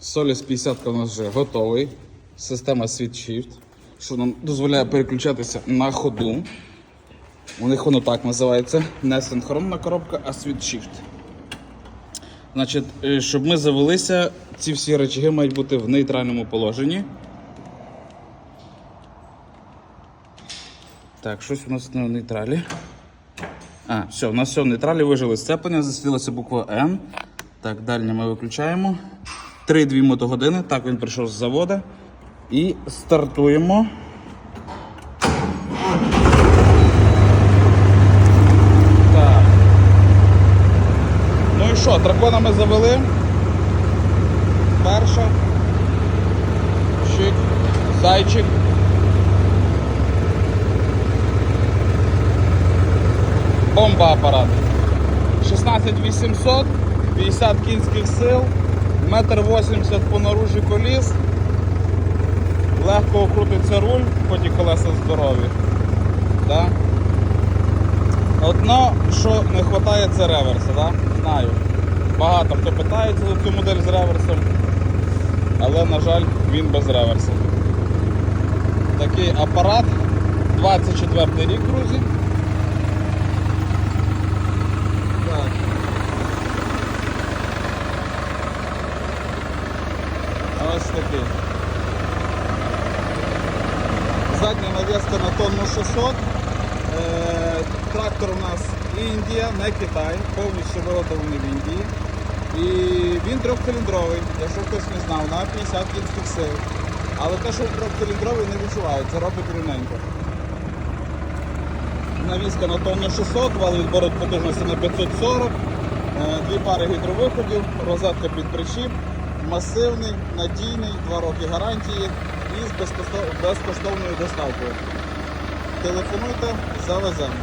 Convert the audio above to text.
Solis 50 у нас вже готовий. Система Switch Shift, що нам дозволяє переключатися на ходу. У них воно так називається. Не синхронна коробка, а Switch Shift. Значить, е, щоб ми завелися, ці всі речаги мають бути в нейтральному положенні. Так, щось у нас в нейтралі. А, все, у нас все в нейтралі, вижили сцеплення, засвітилася буква N. Так, дальнє ми виключаємо. 3-2 мотогодини. Так, він прийшов з заводу. І стартуємо. Так. Ну і що, дракона ми завели. Перша. Щик. Зайчик. Бомба апарат. 16800, 50 кінських сил, 1,80 м по наружі коліс. Легко крутиться руль, хоч і колеса здорові. Да? Одно, що не вистачає, це реверса, да? знаю. Багато хто питається за цю модель з реверсом, але, на жаль, він без реверсу. Такий апарат, 24 рік, друзі. Так. Ось такий. Задня навіска на тонну 600. Е, трактор у нас Індія, не Китай, повністю виготовлений в Індії. І він трьохциліндровий, якщо хтось не знав, на 50 кінських сил. Але те, що трьохциліндровий, не відчувається, робить рівненько. Навіска на тонну 600, вал відбору потужності на 540, е, дві пари гідровиходів, розетка під причіп, масивний, надійний, 2 роки гарантії і з безкоштовною доставкою. Телефонуйте, завеземо.